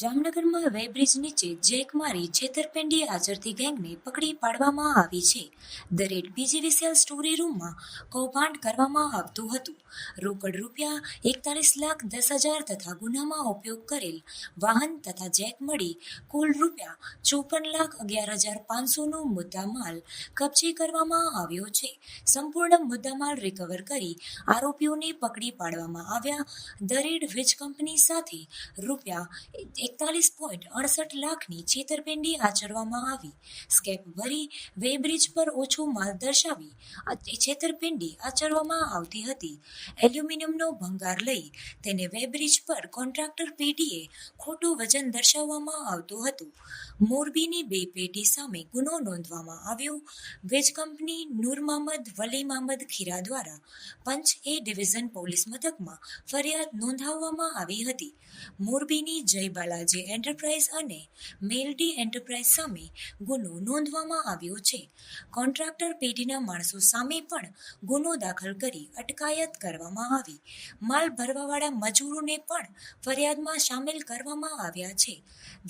જામનગરમાં વેબ્રિજ નીચે જેક મારી છેતરપિંડી આચરતી ગેંગને પકડી પાડવામાં આવી છે. દરેક પીજીવીસીએલ સ્ટોરી રૂમમાં કૌભાંડ કરવામાં આવતું હતું. રોકડ રૂપિયા એકતાલીસ લાખ દસ હજાર તથા ગુનામાં ઉપયોગ કરેલ વાહન તથા જેક મળી કુલ રૂપિયા ચોપન લાખ અગિયાર હજાર પાંચસોનો મુદ્દામાલ કબજે કરવામાં આવ્યો છે. સંપૂર્ણ મુદ્દામાલ રિકવર કરી આરોપીઓને પકડી પાડવામાં આવ્યા. દરેડ વીજ કંપની સાથે રૂપિયા એકતાલીસ પોઈન્ટ અડસઠ લાખની છેતરપિંડી આચરવામાં આવી. સ્કેપ ભરી વે પર ઓછું માલ દર્શાવી છેતરપિંડી આચરવામાં આવતી હતી. એલ્યુમિનિયમનો ભંગાર લઈ તેને વે પર કોન્ટ્રાક્ટર પેઢીએ ખોટું વજન દર્શાવવામાં આવતું હતું. મોરબીની બે પેઢી સામે ગુનો નોંધવામાં આવ્યો. વેજ કંપની નૂર મહમદ, વલી મહમદ ખીરા દ્વારા પંચ એ ડિવિઝન પોલીસ મથકમાં ફરિયાદ નોંધાવવામાં આવી હતી. મોરબીની જય બાલાજી એન્ટરપ્રાઇઝ અને મેલડી એન્ટરપ્રાઇઝ સામે ગુનો નોંધવામાં આવ્યો છે. કોન્ટ્રાક્ટર પેઢીના માણસો સામે પણ ગુનો દાખલ કરી અટકાયત કરવામાં આવી. માલ ભરવાવાળા મજૂરોને પણ ફરિયાદમાં સામેલ કરવામાં આવ્યા છે.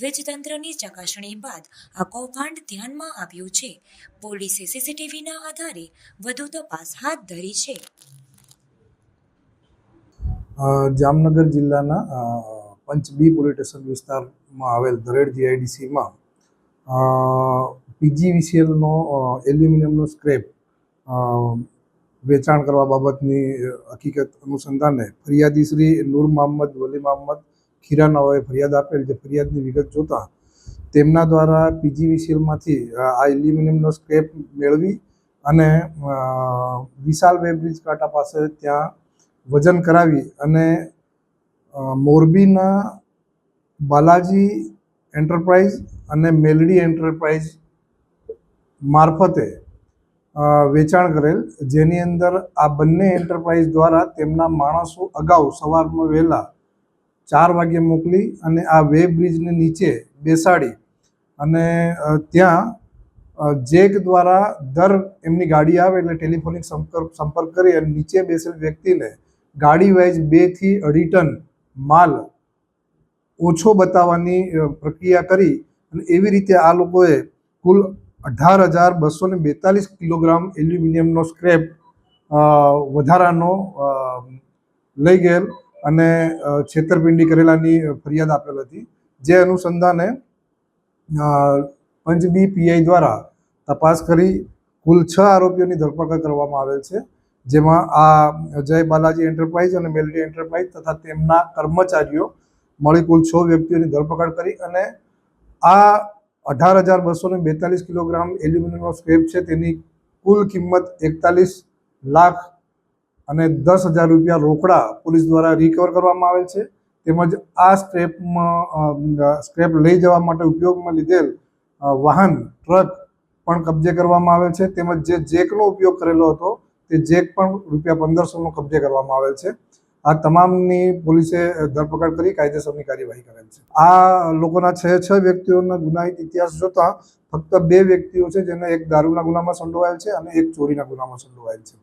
વીજતંત્રની ચકાસણી બાદ આ કૌભાંડ ધ્યાનમાં આવ્યું છે. પોલીસે સીસીટીવીના આધારે વધુ તપાસ હાથ ધરી છે. જામનગર જિલ્લાના અ, પંચ બી પોલીસ સ્ટેશન વિસ્તારમાં આવેલ દરેડ જીઆઈડીસીમાં પીજીવીસીએલનો એલ્યુમિનિયમનો સ્ક્રેપ વેચાણ કરવા બાબતની હકીકત અનુસંધાને ફરિયાદી શ્રી નૂર મહમ્મદ વલી મહમ્મદ ખીરાનાઓએ ફરિયાદ આપેલ જે ફરિયાદની વિગત જોતા તેમના દ્વારા પીજીવીસીએલમાંથી આ એલ્યુમિનિયમનો સ્ક્રેપ મેળવી અને વિશાલ વેબ્રિજ કાંટા પાસે ત્યાં વજન કરાવી અને મોરબીના બાલાજી એન્ટરપ્રાઇઝ અને મેલડી એન્ટરપ્રાઇઝ મારફતે વેચાણ કરેલ. જેની અંદર આ બંને એન્ટરપ્રાઇઝ દ્વારા તેમના માણસો અગાઉ સવારમાં વહેલા ચાર વાગે મોકલી અને આ વે બ્રિજને નીચે બેસાડી અને ત્યાં જેક દ્વારા દર એમની ગાડી આવે એટલે ટેલિફોનિક સંપર્ક સંપર્ક કરી અને નીચે બેસેલ વ્યક્તિને ગાડી વાઇઝ બેથી અઢી ટન માલ ઓછો બતાવવાની પ્રક્રિયા કરી અને એવી રીતે આ લોકોએ કુલ અઢાર હજાર બસો ને બેતાલીસ કિલોગ્રામ એલ્યુમિનિયમનો સ્ક્રેપ વધારાનો લઈ ગયેલ અને છેતરપિંડી કરેલાની ફરિયાદ આપેલ હતી. જે અનુસંધાને પંચ પંચબી પીઆઈ દ્વારા તપાસ કરી કુલ છ આરોપીઓની ધરપકડ કરવામાં આવેલ છે. જેમાં આ જય બાલાજી એન્ટરપ્રાઇઝ અને મેલડી એન્ટરપ્રાઇઝ તથા તેમના કર્મચારીઓ મળી કુલ છ વ્યક્તિઓની ધરપકડ કરી અને આ અઢાર હજાર બસો ને બેતાલીસ કિલોગ્રામ એલ્યુમિનિયમનો સ્ક્રેપ છે. તેની કુલ કિંમત એકતાલીસ લાખ અને દસ હજાર રૂપિયા રોકડા પોલીસ દ્વારા રિકવર કરવામાં આવેલ છે. તેમજ આ સ્ક્રેપમાં સ્ક્રેપ લઈ જવા માટે ઉપયોગમાં લીધેલ વાહન, ટ્રક પણ કબજે કરવામાં આવેલ છે. તેમજ જે જેકનો ઉપયોગ કરેલો હતો તે જે પણ રૂપિયા પંદરસોનો કબજે કરવામાં આવેલ છે. આ તમામની પોલીસે ધરપકડ કરી કાયદેસરની કાર્યવાહી કરેલ છે. આ લોકોના છ છ વ્યક્તિઓના ગુનાહિત ઇતિહાસ જોતા ફક્ત બે વ્યક્તિઓ છે જેને એક દારૂના ગુનામાં સંડોવાયેલ છે અને એક ચોરીના ગુનામાં સંડોવાયેલ છે.